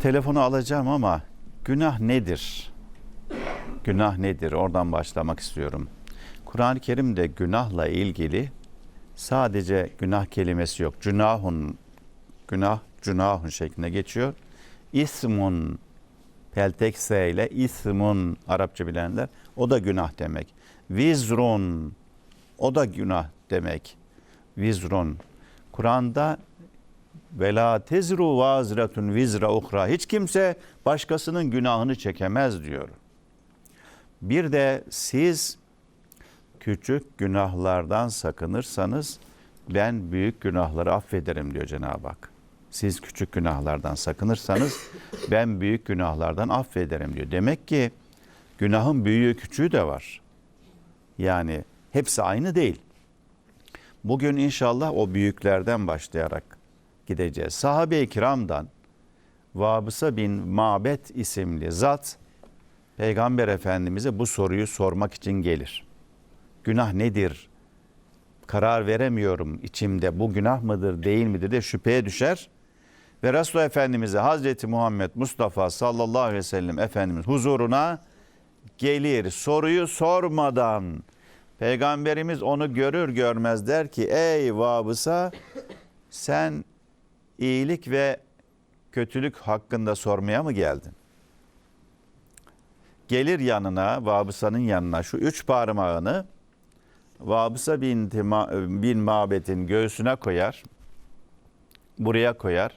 telefonu alacağım ama günah nedir? Günah nedir? Oradan başlamak istiyorum. Kur'an-ı Kerim'de günahla ilgili sadece günah kelimesi yok. Günahun, günah, günahun şeklinde geçiyor. İsmun, peltek S ile ismun Arapça bilenler o da günah demek. Vizrun o da günah demek. Vizrun. Kur'an'da ve la tezru vazratun vizra uhra. Hiç kimse başkasının günahını çekemez diyor. Bir de siz küçük günahlardan sakınırsanız ben büyük günahları affederim diyor Cenab-ı Hak. Siz küçük günahlardan sakınırsanız ben büyük günahlardan affederim diyor. Demek ki günahın büyüğü küçüğü de var. Yani hepsi aynı değil. Bugün inşallah o büyüklerden başlayarak gideceğiz. Sahabe-i kiramdan Vabısa bin Mabet isimli zat Peygamber Efendimiz'e bu soruyu sormak için gelir. Günah nedir? Karar veremiyorum içimde bu günah mıdır değil midir de şüpheye düşer. Ve Resulullah Efendimiz'e Hazreti Muhammed Mustafa sallallahu aleyhi ve sellem Efendimiz huzuruna gelir soruyu sormadan. Peygamberimiz onu görür görmez der ki ey Vabısa sen iyilik ve kötülük hakkında sormaya mı geldin? Gelir yanına, Vabısa'nın yanına şu üç parmağını Vabısa bin, bin Mabet'in göğsüne koyar, buraya koyar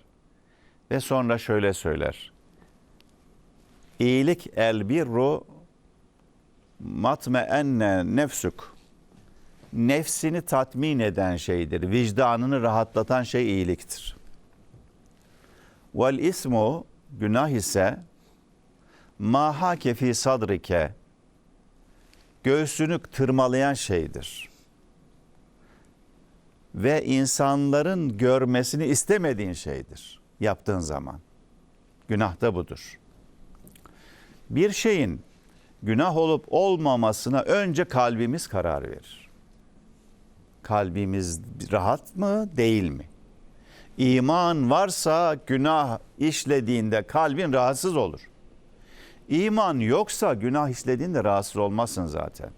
ve sonra şöyle söyler. İyilik el birru matme enne nefsuk. Nefsini tatmin eden şeydir. Vicdanını rahatlatan şey iyiliktir. Vel ismu günah ise ma hake fi sadrike göğsünü tırmalayan şeydir. Ve insanların görmesini istemediğin şeydir yaptığın zaman. Günah da budur. Bir şeyin günah olup olmamasına önce kalbimiz karar verir. Kalbimiz rahat mı değil mi? İman varsa günah işlediğinde kalbin rahatsız olur. İman yoksa günah işlediğinde rahatsız olmazsın zaten.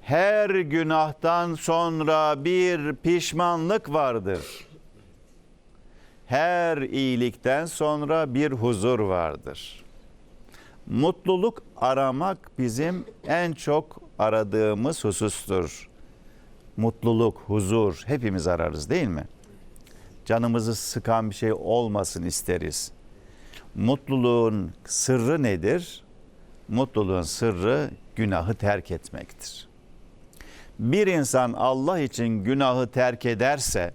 Her günahtan sonra bir pişmanlık vardır. Her iyilikten sonra bir huzur vardır. Mutluluk aramak bizim en çok aradığımız husustur. Mutluluk, huzur hepimiz ararız değil mi? Canımızı sıkan bir şey olmasın isteriz. Mutluluğun sırrı nedir? Mutluluğun sırrı günahı terk etmektir. Bir insan Allah için günahı terk ederse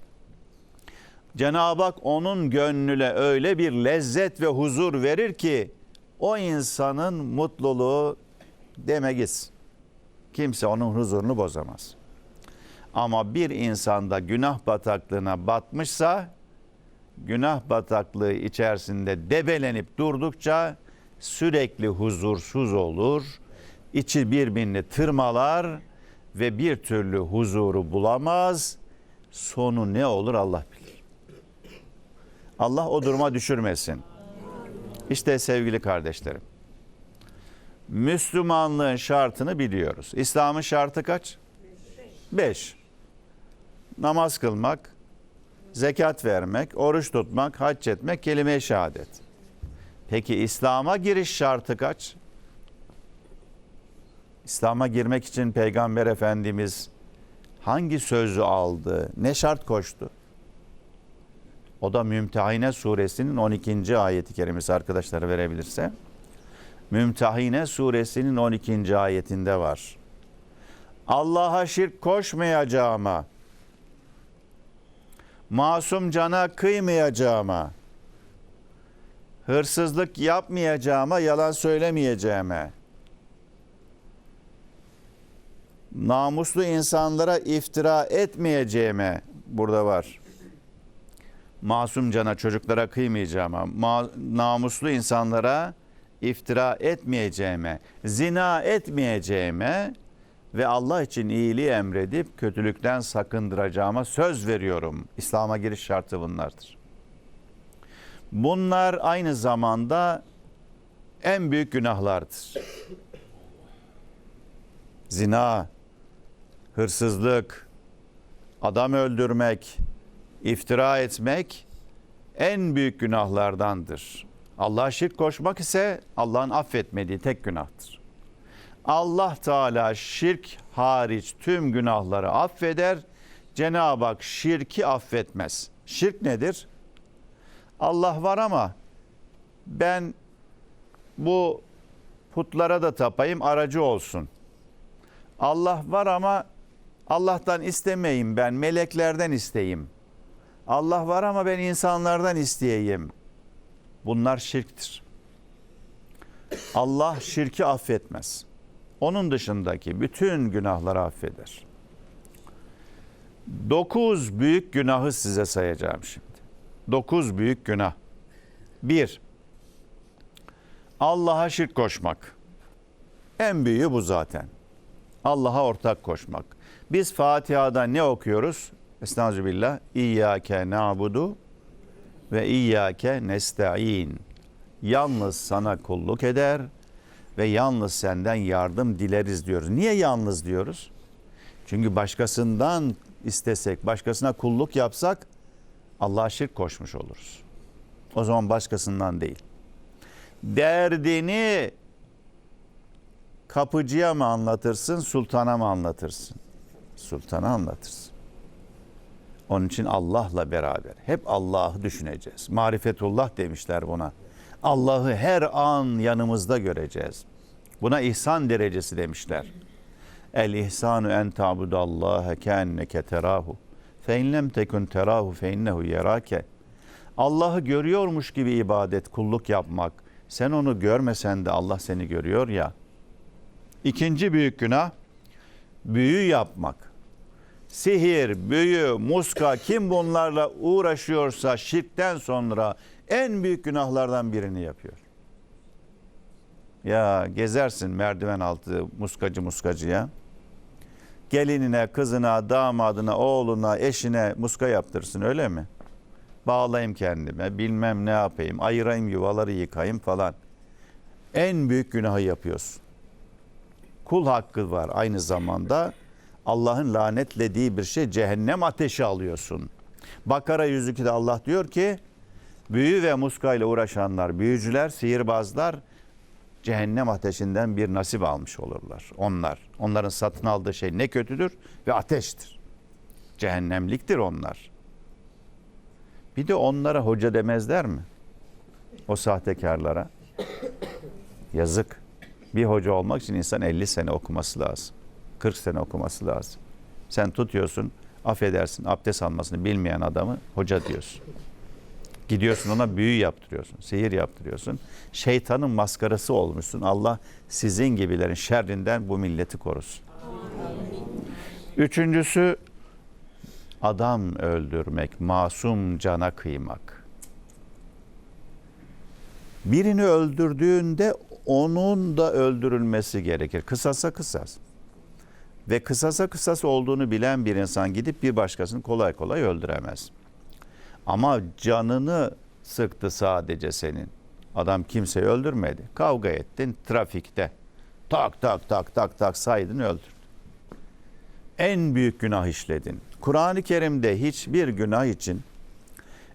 Cenab-ı Hak onun gönlüne öyle bir lezzet ve huzur verir ki o insanın mutluluğu deme. Kimse onun huzurunu bozamaz. Ama bir insanda günah bataklığına batmışsa günah bataklığı içerisinde debelenip durdukça sürekli huzursuz olur. içi birbirini tırmalar ve bir türlü huzuru bulamaz. Sonu ne olur Allah bilir. Allah o duruma düşürmesin. İşte sevgili kardeşlerim. Müslümanlığın şartını biliyoruz. İslam'ın şartı kaç? Beş. Namaz kılmak, zekat vermek, oruç tutmak, hac etmek, kelime-i şehadet. Peki İslam'a giriş şartı kaç? İslam'a girmek için Peygamber Efendimiz hangi sözü aldı, ne şart koştu? O da Mümtehine suresinin 12. ayeti kerimesi arkadaşlara verebilirse. Mümtehine suresinin 12. ayetinde var. Allah'a şirk koşmayacağıma, masum cana kıymayacağıma, hırsızlık yapmayacağıma, yalan söylemeyeceğime, namuslu insanlara iftira etmeyeceğime burada var. Masum cana, çocuklara kıymayacağıma, ma- namuslu insanlara iftira etmeyeceğime, zina etmeyeceğime ve Allah için iyiliği emredip kötülükten sakındıracağıma söz veriyorum. İslam'a giriş şartı bunlardır. Bunlar aynı zamanda en büyük günahlardır. Zina, hırsızlık, adam öldürmek, iftira etmek en büyük günahlardandır. Allah'a şirk koşmak ise Allah'ın affetmediği tek günahtır. Allah Teala şirk hariç tüm günahları affeder. Cenab-ı Hak şirki affetmez. Şirk nedir? Allah var ama ben bu putlara da tapayım aracı olsun. Allah var ama Allah'tan istemeyim ben meleklerden isteyeyim. Allah var ama ben insanlardan isteyeyim. Bunlar şirktir. Allah şirki affetmez. Onun dışındaki bütün günahları affeder. Dokuz büyük günahı size sayacağım şimdi. Dokuz büyük günah. Bir, Allah'a şirk koşmak. En büyüğü bu zaten. Allah'a ortak koşmak. Biz Fatiha'da ne okuyoruz? Estağfirullah. İyyâke na'budu ve iyyâke nesta'in. Yalnız sana kulluk eder ve yalnız senden yardım dileriz diyoruz. Niye yalnız diyoruz? Çünkü başkasından istesek, başkasına kulluk yapsak Allah'a şirk koşmuş oluruz. O zaman başkasından değil. Derdini kapıcıya mı anlatırsın, sultana mı anlatırsın? Sultana anlatırsın. Onun için Allah'la beraber hep Allah'ı düşüneceğiz. Marifetullah demişler buna. Allah'ı her an yanımızda göreceğiz. Buna ihsan derecesi demişler. El ihsanu en ta'budallaha keenneke terahu. Fe in lem tekun terahu fe innehu yerake. Allah'ı görüyormuş gibi ibadet, kulluk yapmak. Sen onu görmesen de Allah seni görüyor ya. İkinci büyük günah büyü yapmak. Sihir, büyü, muska kim bunlarla uğraşıyorsa şirkten sonra en büyük günahlardan birini yapıyor. Ya gezersin merdiven altı muskacı muskacıya. Gelinine, kızına, damadına, oğluna, eşine muska yaptırsın öyle mi? Bağlayayım kendime, bilmem ne yapayım, ayırayım yuvaları yıkayım falan. En büyük günahı yapıyorsun. Kul hakkı var aynı zamanda. Allah'ın lanetlediği bir şey cehennem ateşi alıyorsun. Bakara 102'de Allah diyor ki büyü ve muskayla uğraşanlar, büyücüler, sihirbazlar cehennem ateşinden bir nasip almış olurlar. Onlar, onların satın aldığı şey ne kötüdür ve ateştir. Cehennemliktir onlar. Bir de onlara hoca demezler mi? O sahtekarlara. Yazık. Bir hoca olmak için insan 50 sene okuması lazım. 40 sene okuması lazım. Sen tutuyorsun, affedersin abdest almasını bilmeyen adamı hoca diyorsun. Gidiyorsun ona büyü yaptırıyorsun, sihir yaptırıyorsun. Şeytanın maskarası olmuşsun. Allah sizin gibilerin şerrinden bu milleti korusun. Üçüncüsü adam öldürmek, masum cana kıymak. Birini öldürdüğünde onun da öldürülmesi gerekir. Kısasa kısas. Ve kısasa kısas olduğunu bilen bir insan gidip bir başkasını kolay kolay öldüremez. Ama canını sıktı sadece senin. Adam kimseyi öldürmedi. Kavga ettin trafikte. Tak tak tak tak tak saydın öldürdün. En büyük günah işledin. Kur'an-ı Kerim'de hiçbir günah için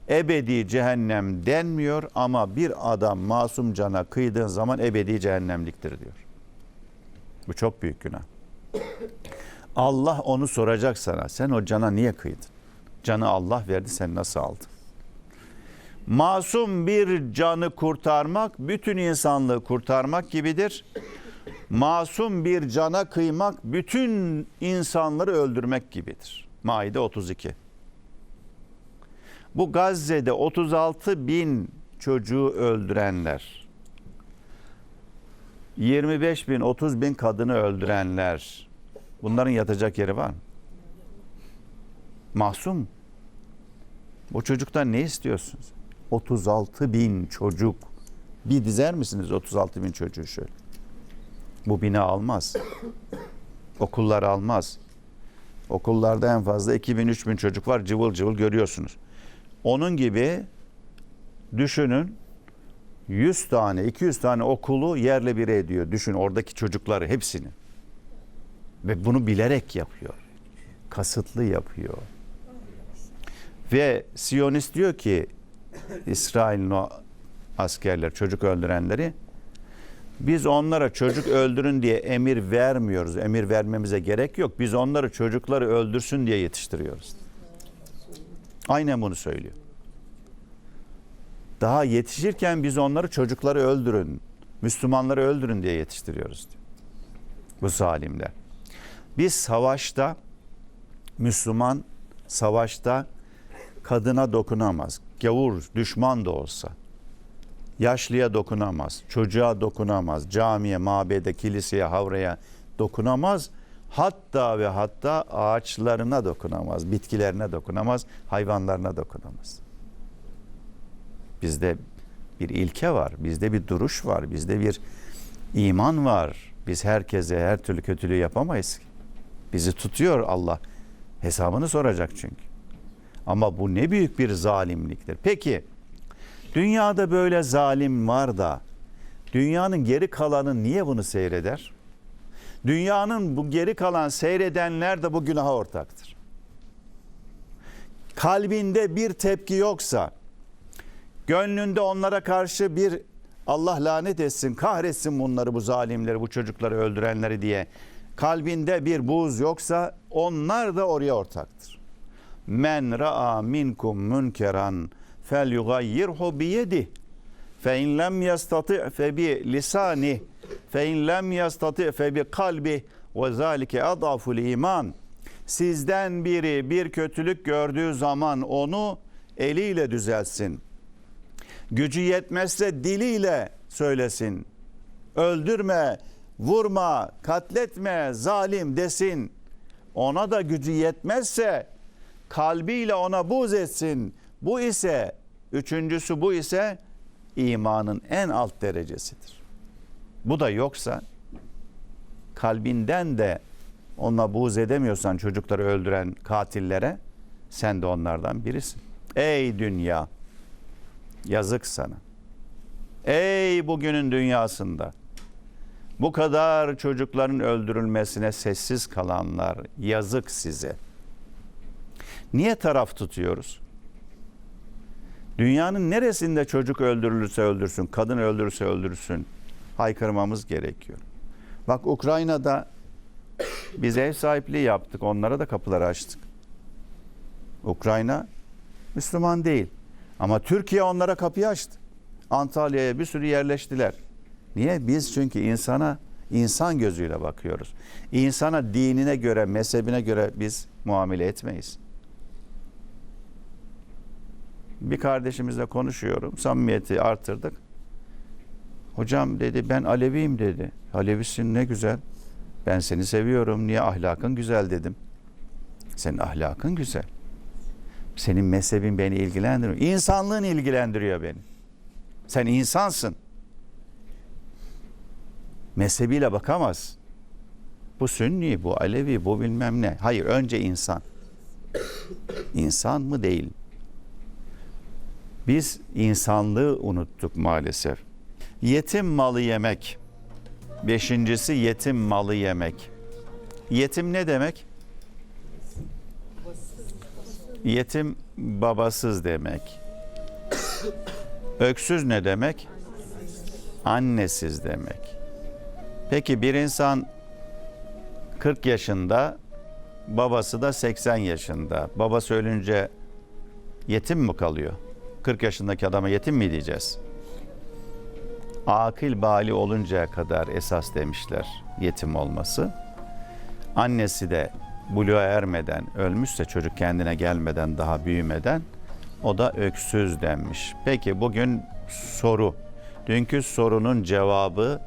ebedi cehennem denmiyor ama bir adam masum cana kıydığın zaman ebedi cehennemliktir diyor. Bu çok büyük günah. Allah onu soracak sana. Sen o cana niye kıydın? Canı Allah verdi sen nasıl aldın? Masum bir canı kurtarmak bütün insanlığı kurtarmak gibidir. Masum bir cana kıymak bütün insanları öldürmek gibidir. Maide 32. Bu Gazze'de 36 bin çocuğu öldürenler, 25 bin, 30 bin kadını öldürenler, bunların yatacak yeri var mı? Mahsum. Bu çocuktan ne istiyorsunuz? 36 bin çocuk. Bir dizer misiniz 36 bin çocuğu şöyle? Bu bina almaz. Okullar almaz. Okullarda en fazla 2000-3000 çocuk var cıvıl cıvıl görüyorsunuz. Onun gibi düşünün 100 tane 200 tane okulu yerle bir ediyor. Düşün oradaki çocukları hepsini. Ve bunu bilerek yapıyor. Kasıtlı yapıyor. Ve Siyonist diyor ki İsrail'in o askerler, çocuk öldürenleri biz onlara çocuk öldürün diye emir vermiyoruz. Emir vermemize gerek yok. Biz onları çocukları öldürsün diye yetiştiriyoruz. Aynen bunu söylüyor. Daha yetişirken biz onları çocukları öldürün, Müslümanları öldürün diye yetiştiriyoruz diyor. Bu zalimler. Biz savaşta Müslüman savaşta kadına dokunamaz. Gavur, düşman da olsa. Yaşlıya dokunamaz, çocuğa dokunamaz, camiye, mabede, kiliseye, havraya dokunamaz. Hatta ve hatta ağaçlarına dokunamaz, bitkilerine dokunamaz, hayvanlarına dokunamaz. Bizde bir ilke var, bizde bir duruş var, bizde bir iman var. Biz herkese her türlü kötülüğü yapamayız. Bizi tutuyor Allah. Hesabını soracak çünkü. Ama bu ne büyük bir zalimliktir. Peki dünyada böyle zalim var da dünyanın geri kalanı niye bunu seyreder? Dünyanın bu geri kalan seyredenler de bu günaha ortaktır. Kalbinde bir tepki yoksa, gönlünde onlara karşı bir Allah lanet etsin, kahretsin bunları, bu zalimleri, bu çocukları öldürenleri diye kalbinde bir buğz yoksa onlar da oraya ortaktır. Men ra'a minkum münkeran fel yugayyirhu bi yedi fe in lem yastati fe bi lisani fe in lem yastati fe bi kalbi ve zalike adaful iman. Sizden biri bir kötülük gördüğü zaman onu eliyle düzelsin. Gücü yetmezse diliyle söylesin. Öldürme, vurma, katletme, zalim desin. Ona da gücü yetmezse kalbiyle ona buz etsin. Bu ise üçüncüsü bu ise imanın en alt derecesidir. Bu da yoksa kalbinden de ona buz edemiyorsan çocukları öldüren katillere sen de onlardan birisin. Ey dünya yazık sana. Ey bugünün dünyasında bu kadar çocukların öldürülmesine sessiz kalanlar yazık size. Niye taraf tutuyoruz? Dünyanın neresinde çocuk öldürülürse öldürsün, kadın öldürürse öldürsün haykırmamız gerekiyor. Bak Ukrayna'da biz ev sahipliği yaptık, onlara da kapıları açtık. Ukrayna Müslüman değil. Ama Türkiye onlara kapıyı açtı. Antalya'ya bir sürü yerleştiler. Niye? Biz çünkü insana insan gözüyle bakıyoruz. İnsana dinine göre, mezhebine göre biz muamele etmeyiz. Bir kardeşimizle konuşuyorum. Samimiyeti artırdık. Hocam dedi ben Aleviyim dedi. Alevisin ne güzel. Ben seni seviyorum. Niye ahlakın güzel dedim. Senin ahlakın güzel. Senin mezhebin beni ilgilendirmiyor. İnsanlığın ilgilendiriyor beni. Sen insansın. Mezhebiyle bakamaz. Bu Sünni, bu Alevi, bu bilmem ne. Hayır, önce insan. İnsan mı değil? Biz insanlığı unuttuk maalesef. Yetim malı yemek. Beşincisi yetim malı yemek. Yetim ne demek? Yetim babasız demek. Öksüz ne demek? Annesiz demek. Peki bir insan 40 yaşında, babası da 80 yaşında. Babası ölünce yetim mi kalıyor? 40 yaşındaki adama yetim mi diyeceğiz? Akil bali oluncaya kadar esas demişler yetim olması. Annesi de buluğa ermeden, ölmüşse çocuk kendine gelmeden, daha büyümeden o da öksüz denmiş. Peki bugün soru. Dünkü sorunun cevabı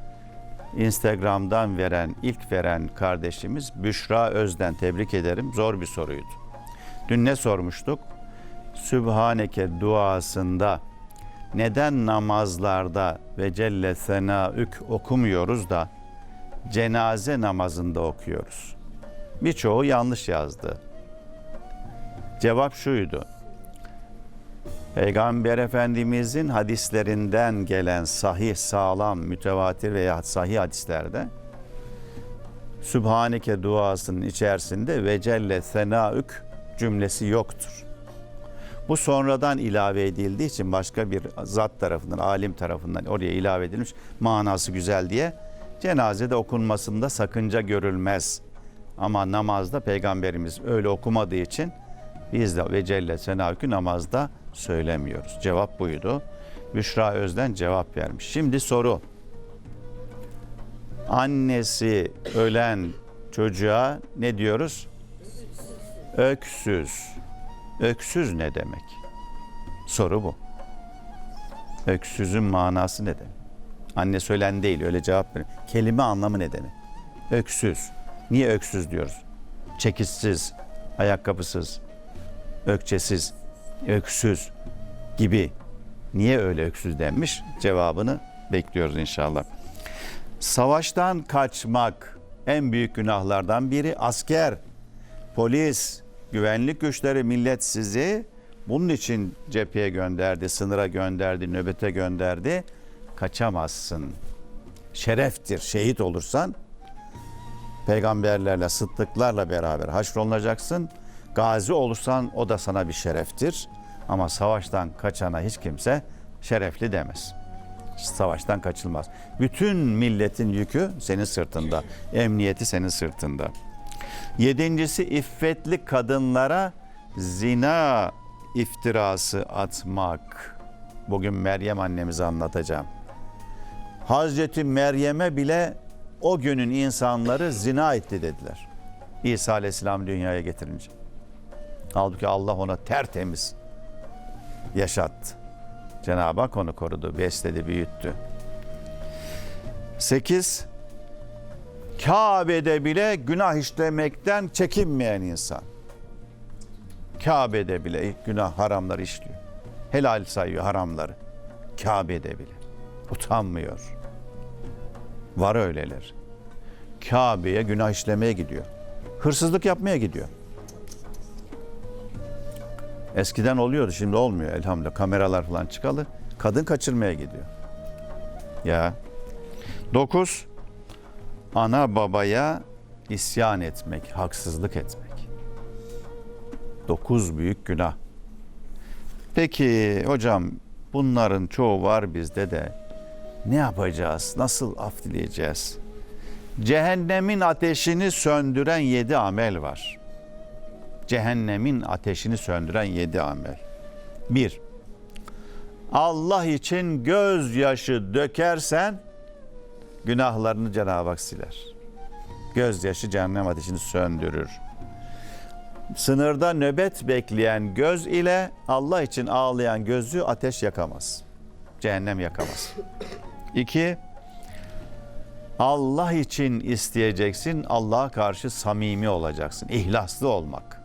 Instagram'dan veren, ilk veren kardeşimiz Büşra Özden. Tebrik ederim. Zor bir soruydu. Dün ne sormuştuk? Sübhaneke duasında neden namazlarda ve Celle Senaük okumuyoruz da cenaze namazında okuyoruz? Birçoğu yanlış yazdı. Cevap şuydu. Peygamber Efendimizin hadislerinden gelen sahih, sağlam, mütevatir veya sahih hadislerde Sübhaneke duasının içerisinde ve celle senaük cümlesi yoktur. Bu sonradan ilave edildiği için başka bir zat tarafından, alim tarafından oraya ilave edilmiş manası güzel diye cenazede okunmasında sakınca görülmez. Ama namazda peygamberimiz öyle okumadığı için biz de ve celle senaükü namazda söylemiyoruz. Cevap buydu. Büşra Özden cevap vermiş. Şimdi soru. Annesi ölen çocuğa ne diyoruz? Öksüz. Öksüz ne demek? Soru bu. Öksüzün manası ne demek? Anne söylen değil öyle cevap verin. Kelime anlamı ne demek? Öksüz. Niye öksüz diyoruz? Çekişsiz, ayakkabısız, ökçesiz, öksüz gibi. Niye öyle öksüz denmiş? Cevabını bekliyoruz inşallah. Savaştan kaçmak en büyük günahlardan biri. Asker, polis, güvenlik güçleri millet sizi bunun için cepheye gönderdi, sınıra gönderdi, nöbete gönderdi. Kaçamazsın. Şereftir. Şehit olursan peygamberlerle, sıddıklarla beraber haşrolunacaksın. Gazi olursan o da sana bir şereftir. Ama savaştan kaçana hiç kimse şerefli demez. Savaştan kaçılmaz. Bütün milletin yükü senin sırtında. Emniyeti senin sırtında. Yedincisi iffetli kadınlara zina iftirası atmak. Bugün Meryem annemizi anlatacağım. Hazreti Meryem'e bile o günün insanları zina etti dediler. İsa Aleyhisselam dünyaya getirince. Halbuki Allah ona tertemiz yaşattı. Cenab-ı Hak onu korudu, besledi, büyüttü. Sekiz, Kabe'de bile günah işlemekten çekinmeyen insan. Kabe'de bile günah haramları işliyor. Helal sayıyor haramları. Kabe'de bile. Utanmıyor. Var öyleler. Kabe'ye günah işlemeye gidiyor. Hırsızlık yapmaya gidiyor. Eskiden oluyordu şimdi olmuyor elhamdülillah. Kameralar falan çıkalı. Kadın kaçırmaya gidiyor. Ya. Dokuz. Ana babaya isyan etmek, haksızlık etmek. Dokuz büyük günah. Peki hocam bunların çoğu var bizde de ne yapacağız? Nasıl af dileyeceğiz? Cehennemin ateşini söndüren yedi amel var. Cehennemin ateşini söndüren yedi amel. Bir, Allah için gözyaşı dökersen günahlarını Cenab-ı Hak siler. Gözyaşı cehennem ateşini söndürür. Sınırda nöbet bekleyen göz ile Allah için ağlayan gözü ateş yakamaz. Cehennem yakamaz. İki, Allah için isteyeceksin, Allah'a karşı samimi olacaksın. İhlaslı olmak.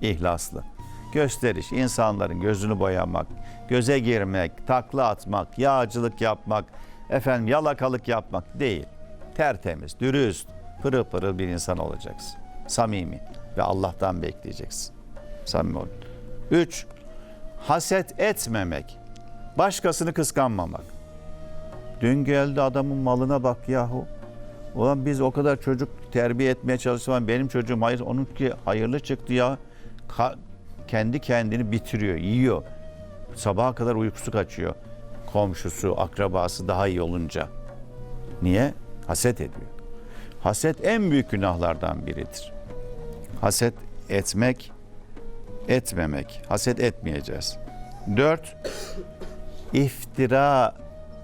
İhlaslı. Gösteriş, insanların gözünü boyamak, göze girmek, takla atmak, yağcılık yapmak, efendim yalakalık yapmak değil. Tertemiz, dürüst, pırıl pırıl bir insan olacaksın. Samimi ve Allah'tan bekleyeceksin. Samimi ol. Üç, haset etmemek. Başkasını kıskanmamak. Dün geldi adamın malına bak yahu. Ulan biz o kadar çocuk terbiye etmeye çalıştık. Benim çocuğum hayır, onunki hayırlı çıktı ya. Ka- kendi kendini bitiriyor, yiyor. Sabaha kadar uykusu kaçıyor. Komşusu, akrabası daha iyi olunca. Niye? Haset ediyor. Haset en büyük günahlardan biridir. Haset etmek, etmemek. Haset etmeyeceğiz. Dört, iftira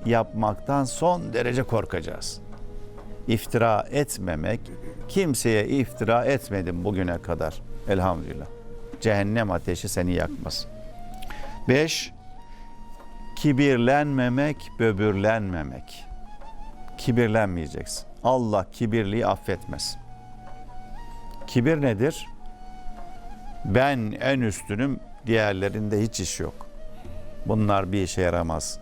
yapmaktan son derece korkacağız. İftira etmemek, kimseye iftira etmedim bugüne kadar. Elhamdülillah. Cehennem ateşi seni yakmaz. Beş, kibirlenmemek, böbürlenmemek. Kibirlenmeyeceksin. Allah kibirliği affetmez. Kibir nedir? Ben en üstünüm, diğerlerinde hiç iş yok. Bunlar bir işe yaramaz.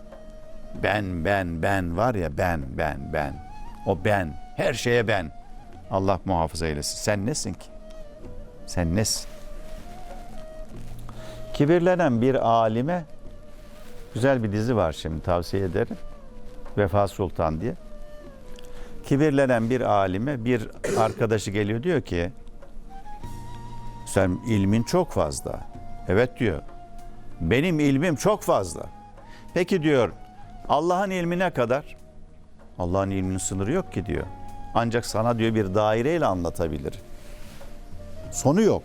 Ben, ben, ben var ya ben, ben, ben. O ben. Her şeye ben. Allah muhafaza eylesin. Sen nesin ki? Sen nesin? Kibirlenen bir alime Güzel bir dizi var şimdi tavsiye ederim. Vefa Sultan diye. Kibirlenen bir alime bir arkadaşı geliyor diyor ki sen ilmin çok fazla. Evet diyor. Benim ilmim çok fazla. Peki diyor Allah'ın ilmi ne kadar? Allah'ın ilminin sınırı yok ki diyor. Ancak sana diyor bir daireyle anlatabilir. Sonu yok.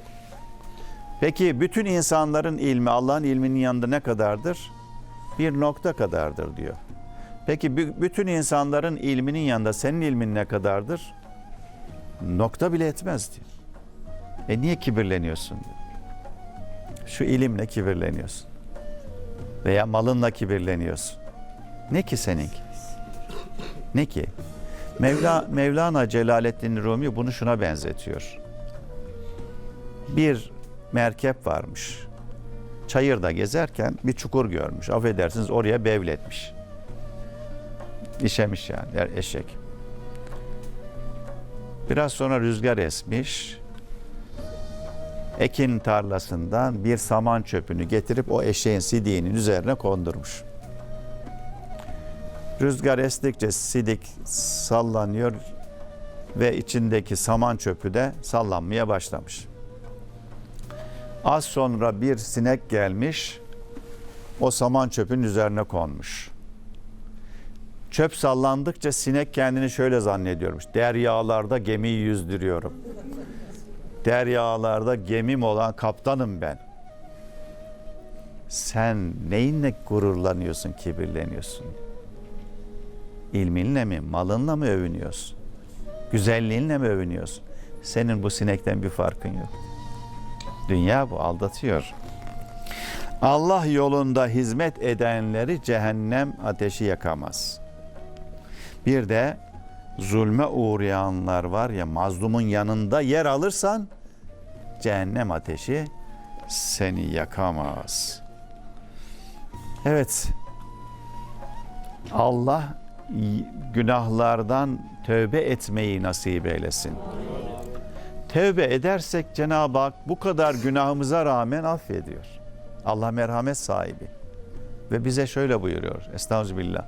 Peki bütün insanların ilmi Allah'ın ilminin yanında ne kadardır? Bir nokta kadardır diyor. Peki bü- bütün insanların ilminin yanında senin ilmin ne kadardır? Nokta bile etmez diyor. E niye kibirleniyorsun diyor. Şu ilimle kibirleniyorsun. Veya malınla kibirleniyorsun. Ne ki seninki? Ne ki? Mevla, Mevlana Celaleddin Rumi bunu şuna benzetiyor. Bir merkep varmış. Çayırda gezerken bir çukur görmüş. Affedersiniz oraya bevletmiş. İşemiş yani der eşek. Biraz sonra rüzgar esmiş. Ekin tarlasından bir saman çöpünü getirip o eşeğin sidiğinin üzerine kondurmuş. Rüzgar estikçe sidik sallanıyor ve içindeki saman çöpü de sallanmaya başlamış. Az sonra bir sinek gelmiş, o saman çöpün üzerine konmuş. Çöp sallandıkça sinek kendini şöyle zannediyormuş. Deryalarda gemiyi yüzdürüyorum. Deryalarda gemim olan kaptanım ben. Sen neyinle gururlanıyorsun, kibirleniyorsun? İlminle mi, malınla mı övünüyorsun? Güzelliğinle mi övünüyorsun? Senin bu sinekten bir farkın yok. Dünya bu aldatıyor. Allah yolunda hizmet edenleri cehennem ateşi yakamaz. Bir de zulme uğrayanlar var ya mazlumun yanında yer alırsan cehennem ateşi seni yakamaz. Evet. Allah günahlardan tövbe etmeyi nasip eylesin. Tövbe edersek Cenab-ı Hak bu kadar günahımıza rağmen affediyor. Allah merhamet sahibi. Ve bize şöyle buyuruyor. Estağfirullah.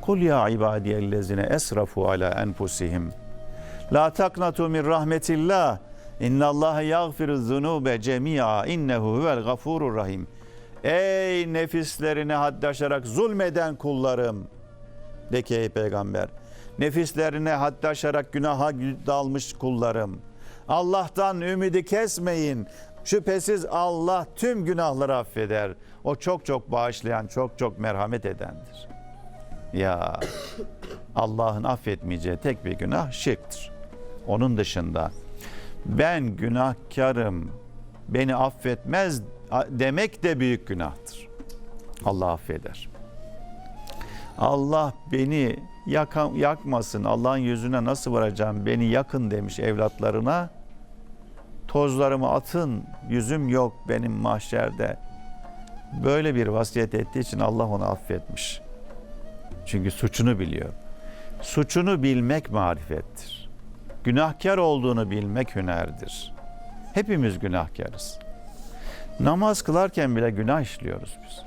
Kul ya ibadiyellezine esrafu ala enfusihim. La taknatu min rahmetillah. İnna Allah yagfiru zunube cemi'a innehu huvel gafurur rahim. Ey nefislerine haddaşarak zulmeden kullarım. De ki ey peygamber. Nefislerine haddaşarak günaha dalmış kullarım. Allah'tan ümidi kesmeyin. Şüphesiz Allah tüm günahları affeder. O çok çok bağışlayan, çok çok merhamet edendir. Ya Allah'ın affetmeyeceği tek bir günah şirktir. Onun dışında ben günahkarım, beni affetmez demek de büyük günahtır. Allah affeder. Allah beni yakan, yakmasın, Allah'ın yüzüne nasıl varacağım, beni yakın demiş evlatlarına. Tozlarımı atın, yüzüm yok benim mahşerde. Böyle bir vasiyet ettiği için Allah onu affetmiş. Çünkü suçunu biliyor. Suçunu bilmek marifettir. Günahkar olduğunu bilmek hünerdir. Hepimiz günahkarız. Namaz kılarken bile günah işliyoruz biz.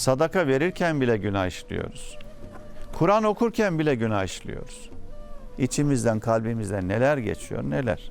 Sadaka verirken bile günah işliyoruz. Kur'an okurken bile günah işliyoruz. İçimizden, kalbimizden neler geçiyor, neler.